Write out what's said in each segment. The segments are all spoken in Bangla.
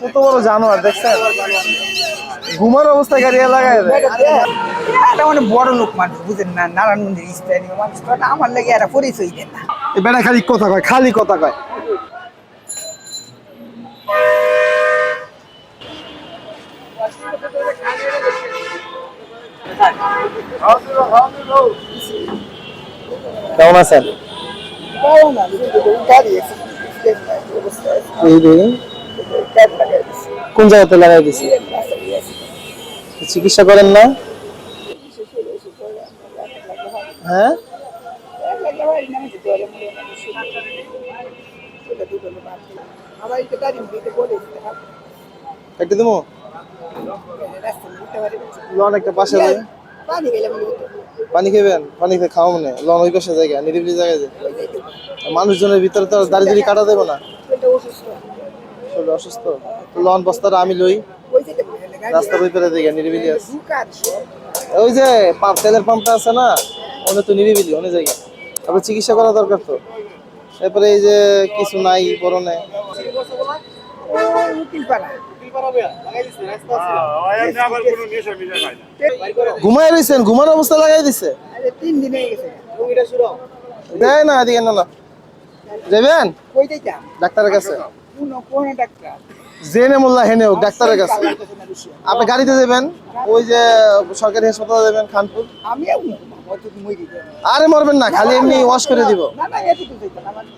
কত বড় জানোয়ার দেখছেন? ঘুমার অবস্থায় গাড়ি লাগায় এটা মানে বড় লোক মানুষ বুঝেন না নারায়ণগঞ্জের স্থানীয় মানুষ আমার লাগে এরা পরিচয় দেন না। এই বেটা খালি কথা কয় খালি কথা কয়। কেমন আছেন? গাড়ি আছে, কোন জায়গাতে লাগাই দিছি? চিকিৎসা করেন না? হ্যাঁ। লন একটা পাশে পানি পানি খেয়ে মনে? লন ওই নিরিবিলি মানুষজনের ভিতরে তো আর দাড়ি দাড়ি কাটা দেবো না। শরীরটা অসুস্থ। লন বস্তাটা আমি লই রাস্তা বই পেরে নিরিবিলি আছে ওই যে তেলের পাম্পটা আছে না ওনে তো নিরিবিলি, অনেক জায়গা তারপরে চিকিৎসা করা দরকার তো এরপরে এই যে কিছু নাই ওই ঘুমাই রয়েছেন ঘুমার অবস্থা লাগাই দিছে। দেয় না, এদিকে না যাবেন ডাক্তারের কাছে। জেনে মোল্লা হেনে হোক ডাক্তারের কাছে। আপনি গাড়িতে যাবেন ওই যে সরকারি হাসপাতালে যাবেন খানপুর। আরে মরবেন না খালি এমনি ওয়াশ করে দিব।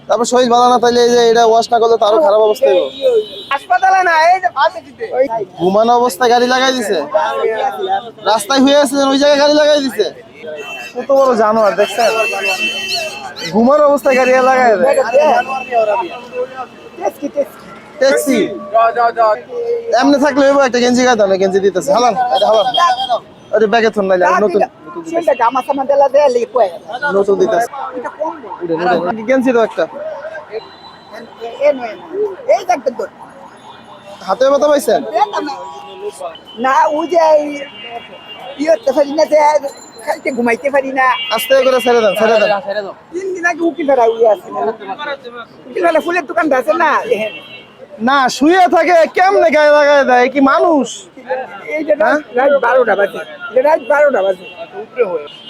তারপর শরীর ভালো না তাইলে যে এটা ওয়াশ না করলে তো আরও খারাপ অবস্থা হইব। হাসপাতালে না এই যে ঘুমানো অবস্থায় গাড়ি লাগাই দিছে। রাস্তায় হয়ে আছিলেন ওই জায়গায় গাড়ি লাগাই দিছে। কত বড় জানোয়ার দেখছেন? ঘুমানো অবস্থায় গাড়ি লাগাই দেয়। ট্যাক্সি এমনি থাকলে হইব একটা গেঞ্জি গায়ে দাও না গেঞ্জি দিতেছে হালান এটা হালান আরে ব্যাগে থন নাইলে নতুন নতুন দিতেছে গেঞ্জি দাও একটা হাতে ব্যথা পাইছেন না ও যে এই- ই না যে খাইতে ঘুমাইতে পারি না। আস্তে করে ছেড়ে দেন ছেড়ে দেন তিন দিন আগে উকিল আছে উকিল ফুলের দোকানটা আছে না না শুয়ে থাকে কেমনে গায়ে লাগায় দেয়? কি মানুষ?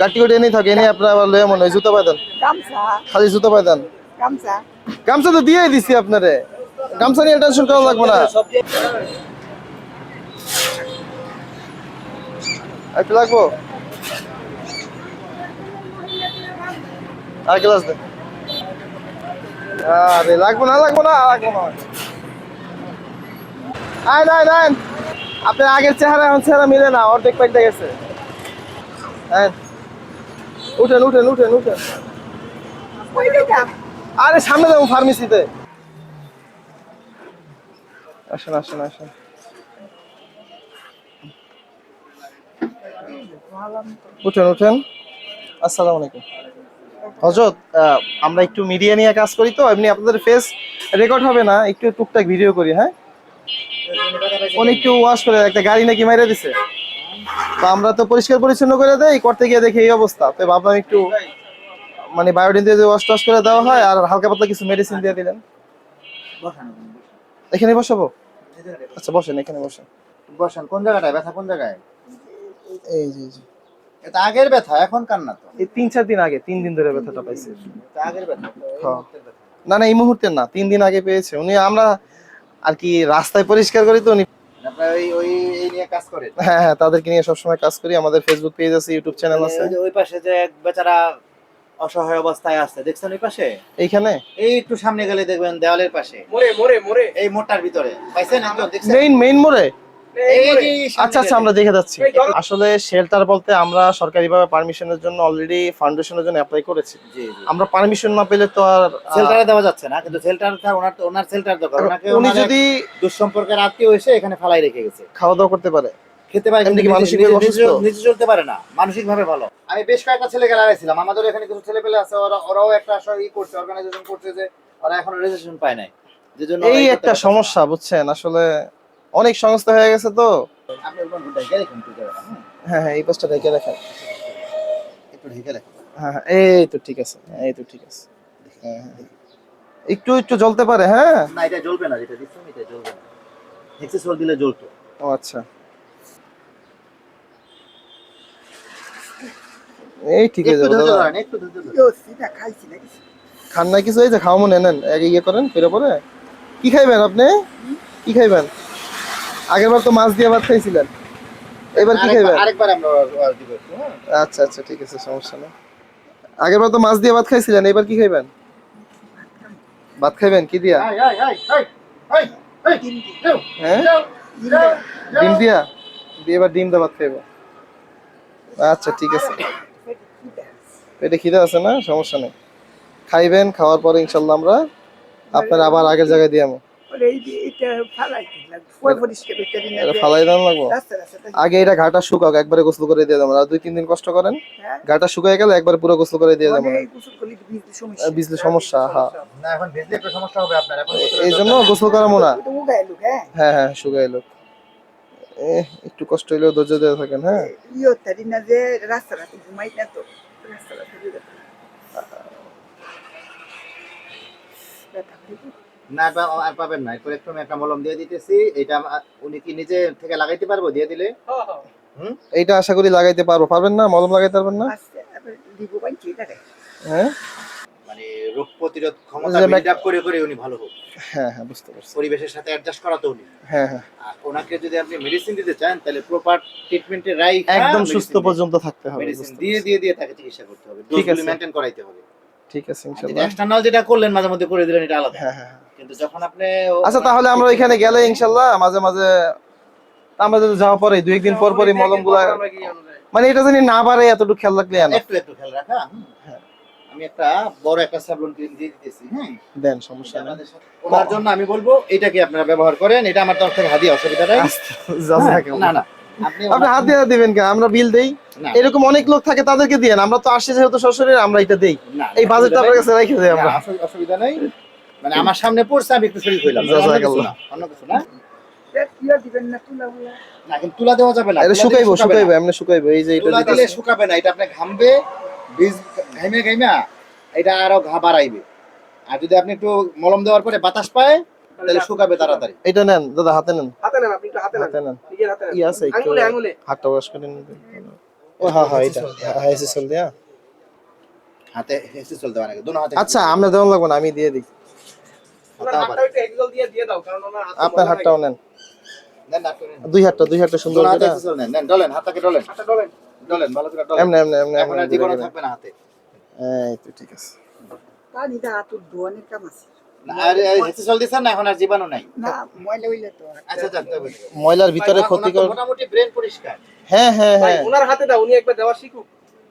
গাটি গুটি এনেই থাকে এনে আপনার আবার লয়ে মনে হয় জুতো গামছা। খালি জুতো তো দিয়েই দিছি আপনারে। গামছা নিয়ে টেনশন করা লাগবে না। একটু লাগবো? আর গ্লাস দে আরে লাগবো না লাগবো না লাগবো না। আগের চেহারা এখন চেহারা মিলে না, অর্ধেক পাল্টে গেছে। উঠেন উঠেন উঠেন উঠেন। আরে, সামনে যাব ফার্মেসিতে আসেন আসেন আসেন। উঠেন উঠেন। আসসালামু আলাইকুম। হজরত আমরা একটু মিডিয়া নিয়ে কাজ করি তো এমনি আপনাদের ফেস রেকর্ড হবে না একটু টুকটাক ভিডিও করি হ্যাঁ? উনি একটু ওয়াশ করে একটা গাড়ি নাকি মেরে দিছে। তো আমরা তো পরিষ্কার পরিচ্ছন্ন করে দেই করতে গিয়ে দেখি এই অবস্থা। তো ভাবলাম একটু মানে বায়োডিন দিয়ে ওয়াশ টস করে দেওয়া হয় আর হালকা পাতলা কিছু মেডিসিন দিয়ে দিলেন। এখানে বসাবো? আচ্ছা বসেন এখানে বসেন। বসেন কোন জায়গাটায়? ব্যথা কোন জায়গায়? এই জি জি এটা আগের ব্যথা এখন কার না তো। এই তিন চার দিন আগে তিন দিন ধরে ব্যথাটা পাইছে। আগের ব্যথা। না না এই মুহূর্তে না তিন দিন আগে পেয়েছে। উনি আমরা আর কি রাস্তায় পরিষ্কার করি তো উনি ওই ওই নিয়ে কাজ করেন? হ্যাঁ হ্যাঁ তাদেরকে নিয়ে সবসময় কাজ করি। আমাদের ফেসবুক পেজ আছে ইউটিউব চ্যানেল আছে। ওই পাশে যে এক বেচারা অসহায় অবস্থায় আছে দেখছেন ওই পাশে? এইখানে? এই একটু সামনে গেলে দেখবেন দেওয়ালের পাশে। মোড়ে মোড়ে মোড়ে। এই মোড়টার ভিতরে। পাইছেন একজন দেখছেন? মেইন মেইন মোড়ে? আচ্ছা আচ্ছা আমরা দেখে যাচ্ছি। আসলে শেল্টার বলতে আমরা সরকারিভাবে পারমিশনের জন্য অলরেডি ফাউন্ডেশনের জন্য অ্যাপ্লাই করেছি। আমরা পারমিশন না পেলে তো আর আহ, সেল্টারে দেওয়া যাচ্ছে না কিন্তু সেল্টার ওনার ওনার সেল্টার দরকার। ওনাকে উনি যদি দুঃসম্পর্কের আত্মীয় এসে এখানে ফালাই রেখে গেছে। খাওয়া দাওয়া করতে পারে। খেতে পারে কিন্তু মানসিক নিজে- ভাবে নিজে- চলতে পারে না মানসিক ভাবে ভালো। আমি বেশ কয়েকটা লাগাইছিলাম আমাদের এখানে কিছু ছেলে পেলে আছে ওরা ওরাও একটা আসলে ই করছে অর্গানাইজেশন করছে যে ওরা এখনও রেজিস্ট্রেশন পায় নাই। এই একটা সমস্যা বুঝছেন? আসলে অনেক সংস্থা হয়ে গেছে তো। ঢেকে একটু হ্যাঁ? হ্যাঁ এই পাশটা রেখে রাখেন। একটু ঢেকে রেখেন। হ্যাঁ হ্যাঁ, এই তো ঠিক আছে হ্যাঁ, এই তো ঠিক আছে। হ্যাঁ, হ্যাঁ। একটু একটু জ্বলতে পারে হ্যাঁ? না এটা জ্বলবে না যেটা দিচ্ছেন এটা জ্বলবে না। হেক্সিসোল দিলে জ্বলতো। ও আচ্ছা। এই ঠিক আছে একটু ধৈর্য দাদা। ধরেন একটু ধৈর্য ধরেন। সিটা খাইছি নাকি? খান না কিছু এই যে খাওয়া মনে নেন ইয়ে করেন ফিরে পরে। কি খাইবেন আপনি? কি খাইবেন? আগের বার তো মাছ দিয়ে ভাত খাইছিলেন। এবার কি খাইবেন? আরেকবার- আমরা হ্যাঁ? আচ্ছা আচ্ছা ঠিক আছে সমস্যা নেই। আগের বার তো মাছ দিয়ে ভাত খাইছিলেন এবার কি খাইবেন? ভাত খাইবেন? কি দিয়া? হ্যাঁ? ডিম দিয়া? দিয়ে এবার ডিম দিয়ে ভাত খাইবো। আচ্ছা ঠিক আছে। পেটে খিদে আছে না? সমস্যা নেই। খাইবেন খাওয়ার পরে ইনশাল্লাহ আমরা আপনার আবার আগের জায়গায় দিয়ে আগে এটা ঘাটা শুকাক একবারে গোসল করে দিয়ে দেবো আর দুই তিন দিন কষ্ট করেন হ্যাঁ। ঘাটা শুকায় গেলে একবার পুরো গোসল করে দিয়ে দেবো মানে এই গোসল করলে তো বিজলি সমস্যা। হ্যাঁ না, এখন ভেজলে একটু সমস্যা হবে আপনার এখন এই জন্য গোসল করাবো না। হ্যাঁ। হ্যাঁ হ্যাঁ শুকাই লোক। একটু কষ্ট হইলেও ধৈর্য দিয়ে থাকেন হ্যাঁ। তারি না যে রাস্তা ঘুমাই না তো রাস্তা রাস্তা না আর আর পাবেন না। এরপর একটু আমি একটা মলম দিয়ে দিতেছি। এটা উনি কি নিজে থেকে লাগাইতে পারব? দিয়ে দিলে? হুম? এইটা আশা করি লাগাইতে পারব। পারবেন না? মলম লাগাইতে পারবেন না? হ্যাঁ? মানে রোগ প্রতিরোধ ক্ষমতা যে বিল্ড আপ করে করে উনি ভালো হোক। হ্যাঁ হ্যাঁ বুঝতে পারছি। পরিবেশের সাথে অ্যাডজাস্ট করাতে উনি। হ্যাঁ হ্যাঁ। আর ওনাকে যদি আপনি মেডিসিন দিতে চান তাহলে প্রপার একদম সুস্থ পর্যন্ত থাকতে হবে মেডিসিন দিয়ে দিয়ে দিয়ে তাকে চিকিৎসা করতে হবে। ঠিক আছে। মেইনটেইন করাইতে হবে। ঠিক আছে ইনশাল্লাহ। এক্সটার্নাল যেটা করলেন মাঝে মধ্যে করে দিলেন এটা আলাদা। হ্যাঁ হ্যাঁ হ্যাঁ। কিন্তু যখন আপনি আচ্ছা তাহলে আমরা গেলে ইনশাল্লাহ মাঝে মাঝে আমরা যদি যাওয়া পরে দুই একদিন পর পরই মানে এটা জানি না পারে এতটুকু খেয়াল রাখলে আনা একটু একটু খেয়াল রাখা আমি একটা বড় একটা সাবলন ক্রিম দিয়ে দিতেছি হ্যাঁ। দেন সমস্যা নেই। ওনার জন্য আমি বলব এটাকে আপনারা ব্যবহার করেন এটা আমার তরফ থেকে হাদিয়া অসুবিধা নাই। না না। আপনি আপনি হাত দিয়ে দিবেন কে আমরা বিল দেই। এরকম অনেক লোক থাকে তাদেরকে দিয়েন আমরা তো আসছি যেহেতু শ্বশুরের আমরা এটা দেই। এই বাজেটটা আপনার কাছে রেখে দেই আমরা। অসুবিধা নাই। মানে আমার সামনে পড়ছে আমি একটু শরীর হইলাম অন্য কিছু না, অন্য কিছু দেখ, ইয়ো দিবেন না তুলা উলা না। কিন্তু তুলা দেওয়া যাবে না। এটা শুকাইবো শুকাইবো এমনি শুকাইবো। এই যে এটা তুলা দিলে শুকাবে না। এটা আপনি ঘামবে বীজ ঘাইমে ঘাইমে এটা আরও ঘা বাড়াইবে। আর যদি আপনি একটু মলম দেওয়ার পরে বাতাস পায় তাহলে শুকাবে তাড়াতাড়ি। এটা নেন দাদা হাতে নেন। হাতে নেন আপনি একটু হাতে নেন। হাতে নেন। নিজের হাতে নেন। আছে আঙ্গুলে আঙ্গুলে হাতটা ওয়াশ করে নিন। ও হ্যাঁ হ্যাঁ এটা। হ্যাঁ এসে চল দিয়া। হাতে হেসে চলতে পারে দুনো হাতে। আচ্ছা আমরা দেওয়া লাগবো না আমি দিয়ে দিই। ওনার হাতাও হাতটা পারে। একটু এক্সল দিয়ে দিয়ে দাও কারণ ওনার হাতে আপনার হাতটাও নেন। দুই হাতটা দুই হাতটা সুন্দর হাতে চল নেন নেন ডলেন হাতটাকে ডলেন। হাতটা ডলেন। ডলেন ভালো করে ডলেন। এমনি এমনি এমনি এখন আর এমনি জীবনও ঘুরে থাকবে না হাতে। এই তো ঠিক দা কাম আছে। না, আর আর হেসে চল দিছেন না এখন আর জীবাণু নাই। না ময়লা হইলে তো আচ্ছা যাক তবে ময়লার ভিতরে ক্ষতিকর মোটামুটি ব্রেন পরিষ্কার। হ্যাঁ হ্যাঁ হ্যাঁ। ওনার হাতে দাও উনি একবার দেওয়া শিখুক।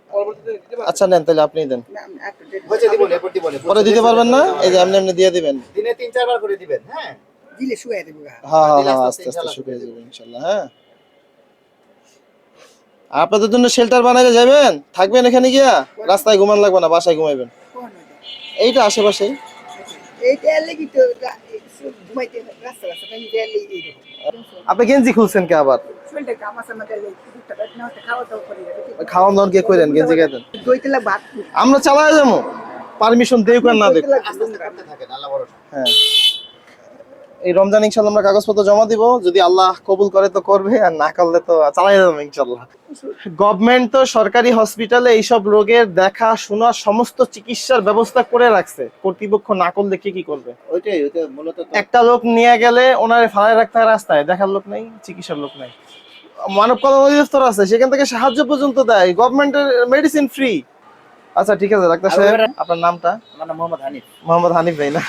পরবর্তীতে দিতে পারবেন। আচ্ছা নেন তাহলে আপনি দেন। না না, একটু দেন। হয়েছে দিব না এরপর দিব না পরে দিতে পারবেন না? এই যে এমনি এমনি দিয়ে দিবেন। দিনে তিন চারবার করে দিবেন হ্যাঁ। দিলে শুয়ে দেবো হ্যাঁ। হ্যাঁ হ্যাঁ আস্তে আস্তে আস্তে আস্তে ইনশাল্লাহ। শুকিয়ে যাবে ইনশাল্লাহ হ্যাঁ। আপনাদের জন্য শেল্টার বানাইলে যাবেন? থাকবেন এখানে গিয়া? রাস্তায় ঘুমান লাগবে না বাসায় ঘুমাইবেন। এইটা আশেপাশেই। আপনি গেঞ্জি খুলছেন কে আবার। খাওয়ান দাওয়ান কে করেন গেঞ্জি ভাত খুব। আমরা চালাই যাব। পারমিশন দেখ আর না দেখ। দইতে লাগবে, আস্তে আস্তে করতে থাকেন আল্লাহ ভরসা হ্যাঁ এই রমজান ইনশাল্লাহ আমরা কাগজপত্র জমা দিব। যদি আল্লাহ কবুল করে তো করবে আর না করলে তো চালাই যাব ইনশাল্লাহ। গভর্নমেন্ট তো সরকারি হসপিটালে এইসব রোগের দেখা শোনা সমস্ত চিকিৎসার ব্যবস্থা করে রাখছে। কর্তৃপক্ষ না করলে কি কি করবে? ওইটাই ওইটা মূলত একটা লোক নিয়ে গেলে ওনারে ফালায় রাখতে হয় রাস্তায়। দেখার লোক নাই চিকিৎসার লোক নাই। মানব কল্যাণ অধিদপ্তর আছে সেখান থেকে সাহায্য পর্যন্ত দেয়। গভর্নমেন্টের মেডিসিন ফ্রি আচ্ছা ঠিক আছে ডাক্তার সাহেব আপনার নামটা? আমার নাম মোহাম্মদ হানিফ। মোহাম্মদ হানিফ ভাই না?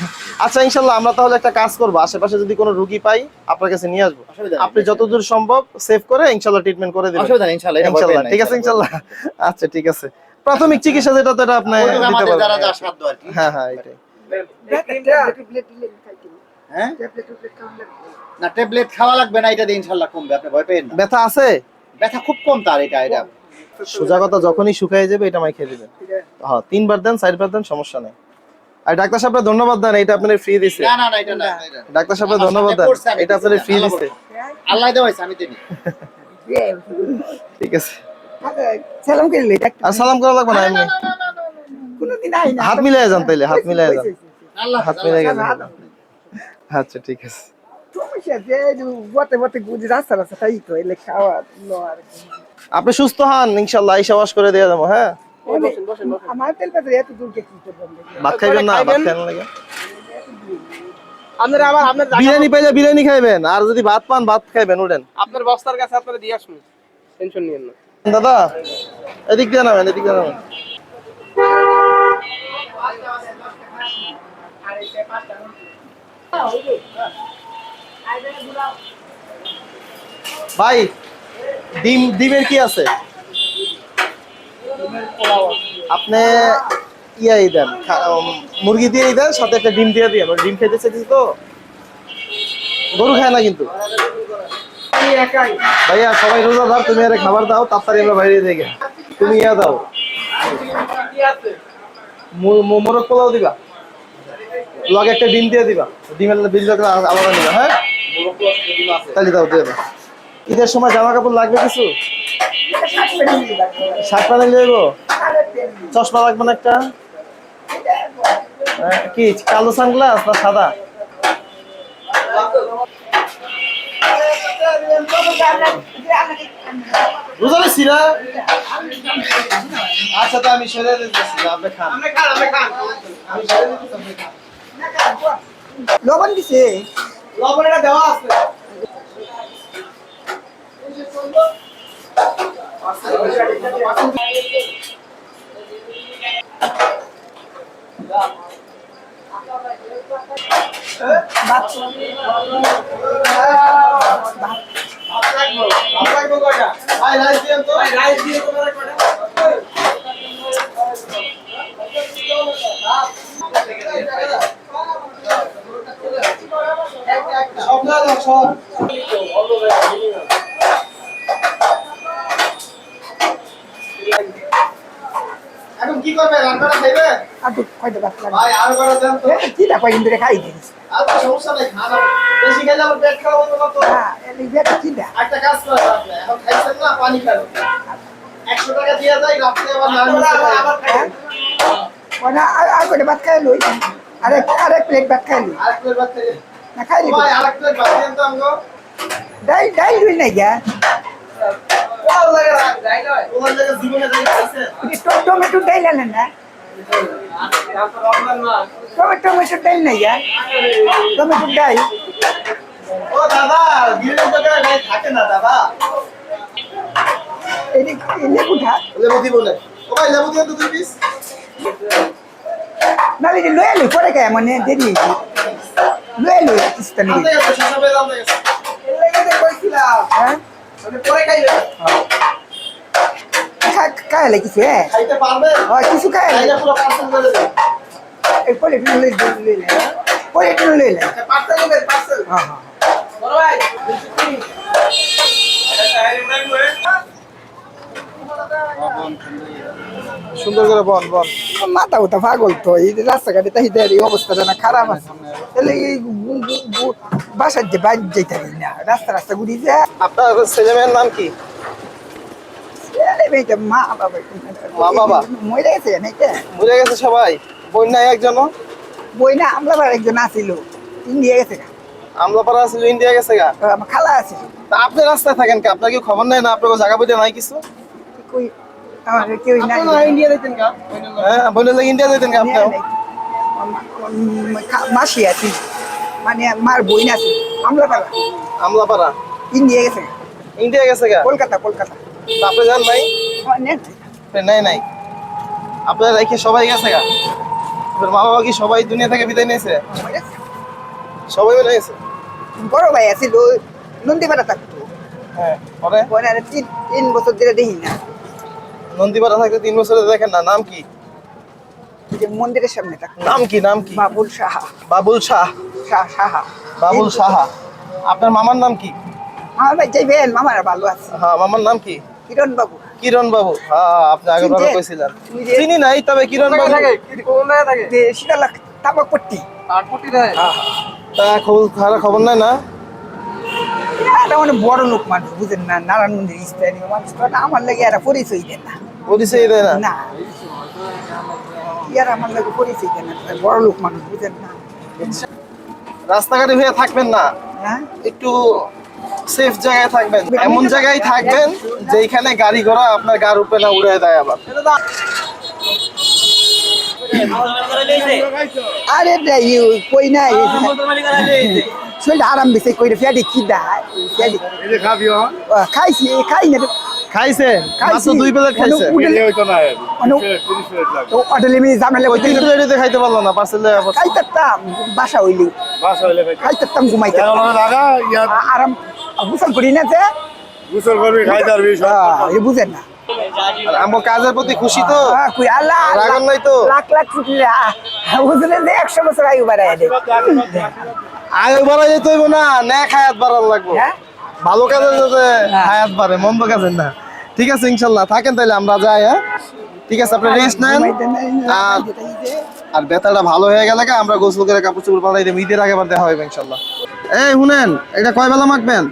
আচ্ছা ইনশাল্লাহ আমরা তাহলে একটা কাজ করব। আশেপাশে যদি কোনো রুগী পাই আপনার কাছে নিয়ে আসব। আপনি যতদূর সম্ভব সেভ করে ইনশাল্লাহ ট্রিটমেন্ট করে দিবেন। ইনশাল্লাহ ঠিক আছে ইনশাল্লাহ। আচ্ছা ঠিক আছে। প্রাথমিক চিকিৎসা যেটা তো এটা আপনি দিতে পারবেন। হ্যাঁ হ্যাঁ এটাই ট্যাবলেট ট্যাবলেট দিলে খাইতে হ্যাঁ ট্যাবলেট ট্যাবলেট খাওয়া লাগবে। না ট্যাবলেট খাওয়া লাগবে না এটা দিয়ে ইনশাআল্লাহ কমবে আপনি ভয় পেয়েন না। ব্যথা আছে? ব্যথা খুব কম তার এটা এটা। সোজা কথা যখনই শুকায় যাবে এটা মাই খেয়ে দিবেন। হ্যাঁ তিনবার দেন চারবার দেন সমস্যা নেই। আর ডাক্তার সাহেবরা ধন্যবাদ দেন এটা আপনার ফ্রি দিছে। না না না এটা না। ডাক্তার সাহেবরা ধন্যবাদ দেন এটা আপনার দিছি, ফ্রি দিছে। আল্লাহ দেওয়াইছে আমি দিনি ঠিক আছে। সালাম করলে ডাক্তার। আর সালাম করা লাগবে না এমনি? কোনোদিন আই না। হাত মিলাই যান তাইলে হাত মিলাই যান। আল্লাহ হাত মিলাই আল্লাহ আচ্ছা ঠিক আছে। তুমি বসে যে বতে বতে গুজি রাস্তা রাস্তা তাই তো এলে খাওয়া লো আর। আপনি সুস্থ হন ইনশাল্লাহ এই সবাস করে দিয়ে যাব হ্যাঁ। ভাত খাইবেন না ভাত? খাইবেন? লাগে। আপনারা আবার আপনার বিরিয়ানি পাইলে বিরিয়ানি খাইবেন আর যদি ভাত পান ভাত খাইবেন উঠেন। আপনার বস্তার কাছে আপনারা দিয়ে আসুন টেনশন নিয়েন না। দাদা এদিক দিয়ে নামেন এদিক দিয়ে নামেন। ভাই ডিম, ডিমের কি আছে? আপনি ইয়াই দেন মুরগি দিয়েই দেন, সাথে একটা ডিম দিয়ে দিয়ে ডিম খেতে চাইছি তো? গরু খায় না কিন্তু। ভাইয়া, সবাই রোজা দাও তুমি আরে খাবার দাও, তাড়াতাড়ি আমরা বাইরে থেকে তুমি ইয়া দাও। মোরগ পোলাও দিবা? লগে একটা ডিম দিয়ে দিবা। ডিমের বিল আলাদা নিবা হ্যাঁ? তাহলে দাও, দিয়ে দাও। ঈদের সময় জামা কাপড় লাগবে কিছু? শার্ট প্যান্ট লইব চশমা লাগবে না একটা? হ্যাঁ, কি কালো সানগ্লাস না সাদা? বুঝলি সিরা আচ্ছা তো আমি সেরে দিতেছি আপনি খান। আপনি খান আপনি খান। আমি সেরে দিতেছি আপনি খান। লবণ দিছে। লবণ এটা দেওয়া আছে ভাত ভাত লাগবে কয়টা ভাই রাইস দিয়েন তো ভাই রাইস দিয়ে তোমার কয়টা সব সব। কি করবে? রান্নাটা খাইবে আর তো কয়টা ভাত ভাই আর করে দেন তো? চিটা কয়দিন ধরে খাই দিস আর তো সমস্যা নাই খানা বেশি খেলে আমার পেট খারাপ হবে তো হ্যাঁ এলে বেটা চিটা একটা কাজ করে আপনি এখন খাইছেন না পানি খান। একশো টাকা দিয়ে যায় রাত্রে আবার না আবার হ্যাঁ? মানে আর আর কয়টা ভাত খাই লই আরেক আরেক প্লেট ভাত খাই লই আরেক প্লেট ভাত খাইলে। না খাই ভাই আরেক প্লেট ভাত দেন তো আমগো ডাই ডাই লই না যে টমেটো ডাই লালেন না? টমেটো টমেটো ডাই নাই টমেটো ডাই ও দাদা বিরিয়ানি দোকানে নাই থাকে না দাদা। এই লেবু ঠা লেবু দিব না ও ভাই লেবু দিয়ে তো দুই পিস নালে যে লয়ে লই পরে মানে দেরি লয়ে লই ইস্তানি আমতে গেছে শেষে আমতে গেছে এর লাগে কইছিলাম হ্যাঁ? মানে লাগিছে হ্যাঁ। খাইতে পারবে? হয় কিছু খাইলে পুরো পার্সেল করে দেবে এই পরে একটু লই লই লই পরে একটু লই লই পার্সেল নেবে পার্সেল হ্যাঁ হ্যাঁ বড় ভাই সুন্দর করে বল বল। মাথা উঠা পাগল তো এই রাস্তাঘাটে তাই এই অবস্থাটা না খারাপ আছে। তাহলে এই বাসার যে বাইরে যেতে পারি না রাস্তা রাস্তা ঘুরি যে। আপনার ছেলে মেয়ের নাম কি? ছেলে মা বাবা। মা বাবা? মরে গেছে নাকি ভুলে গেছে সবাই? নাই বই না একজন আসিল ইন্ডিয়া গেছে গা। আমলাপাড়া আছিল ইন্ডিয়া গেছে গা? আমার খালা আছে। তা আপনি রাস্তায় থাকেন কি? আপনার কি খবর নাই না? আপনার জায়গা বইতে নাই কিছু? কই? আমার কেউ নাই ইন্ডিয়া হ্যাঁ লাগে ইন্ডিয়া মাসি আছে মানে মার বই আছে আমরা পালা আমলাপাড়া ইন্ডিয়া গেছে ইন্ডিয়া গেছে গা কলকাতা কলকাতা আপনি যান নাই নাই নাই আপনার রেখে সবাই গেছে গা আপনার মা বাবা কি সবাই দুনিয়া থেকে বিদায় নিয়েছে সবাই মিলে গেছে বড় ভাই আছিল নন্দীপাড়া থাকতো হ্যাঁ পরে পরে আর তিন তিন বছর ধরে দেখি না নন্দীপাড়া থাকতে তিন বছরে দেখেন না নাম কি? যে মন্দিরের সামনে নাম কি নাম কি? বাবুল সাহা। বাবুল শাহ সাহা বাবুল সাহা। আপনার মামার নাম কি? আমার ভাই যাইবেন মামারা ভালো আছে। হ্যাঁ মামার নাম কি? কিরণ বাবু কিরণ বাবু হ্যাঁ আপনি আগের বার কইছিলেন। চিনি নাই তবে কিরণ বাবু থাকে কোন জায়গায় থাকে? যে শীতলা তাবাক পট্টি। আটপটি থাকে তা খবর খারাপ খবর নাই না? এটা মানে বড় লোক মানুষ বুঝেন না? নারায়ণ মন্দির স্থানীয় মানুষ তো আমার লাগে এরা পরিচয় দেন না। পরিচয় দেয় না? না। ইয়ার আমার লাগে পরিচয় দেন না বড় লোক মানুষ বুঝেন না? রাস্তাঘাটে হয়ে থাকবেন না। হ্যাঁ? একটু সেফ জায়গায় থাকবেন। এমন জায়গায় থাকবেন যেখানে গাড়ি ঘোড়া আপনার গার উপরে না উড়ে দেয় আবার। আরে কই নাই? শরীর আরাম দিছে কইরে ফেডি কি দা ফেডি খাইছি খাই না খাইছে? মাত্র। দুই প্লেট খাইছে। তো অডলে মি জামলে ওই তিন প্লেটে খাইতে পারল না পার্সেল খাইতাম বাসা হইলি। খাইতাম। ঘুমাইতে আরাম গুসল করি না যে। গোসল করবি খাইতে পারবি এ বুঝেন না। আমার কাজের প্রতি খুশি তো। আহ, কই আল্লাহ রাগন নাই তো? লাখ লাখ কোটি বুঝলেন যে একশো বছর আয়ু বাড়ায় দে। আয়ু বাড়া যেতে হইব না ন্যাক হায়াত বাড়ার লাগবো। হ্যাঁ? ভালো কাজের যাতে হায়াত বাড়ে মন্দ কাজের না। ঠিক আছে ইনশাল্লাহ। থাকেন তাহলে আমরা যাই হ্যাঁ? ঠিক আছে আপনি রেস্ট নেন। নাই, আর আর ব্যথাটা ভালো হয়ে গেলে আমরা গোসল করে কাপড় চোপড় পাল্টাই দেব। ঈদের আগে আবার দেখা হবে ইনশাল্লাহ। এই শুনেন এটা কয় বেলা মাখবেন?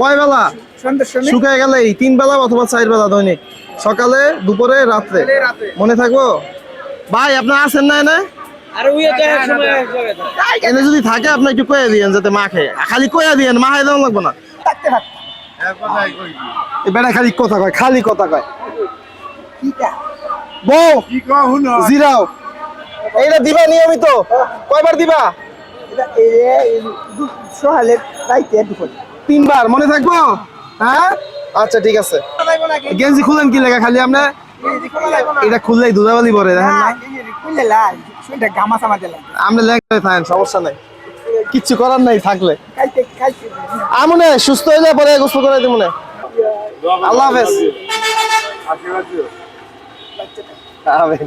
কয় বেলা? শুকায় গেলে এই তিন বেলা অথবা চার বেলা দৈনিক। সকালে দুপুরে রাত্রে। মনে থাকব? ভাই আপনার আছেন না এনে এনে যদি থাকে আপনি একটু কয়ে দিয়েন যাতে মাখে খালি কয়ে দিয়েন মাখাই দেওয়া লাগবো না। থাকতে পারতাম বেটা খালি কথা কয় খালি কথা কয়। বউ কি কহ হুনো জিরাও। এইটা দিবা নিয়মিত? কয়বার দিবা? এটা এই এই সকালে রাইতে দুপুর তিনবার মনে থাকব? হ্যাঁ? আচ্ছা ঠিক আছে। গেঞ্জি খুলেন কি লেখা খালি আপনি? এটা খুললেই দুধাবালি পরে দেখেন না খুললে গামাছ শুনটা লাগে। আমরা লাগবে ফাইন সমস্যা নাই। কিচ্ছু করার নাই থাকলে। আমনে সুস্থ হইলে পরে গোসল করে দিব মনে আল্লাহ হাফেজ। আশীর্বাদ দিও আমিন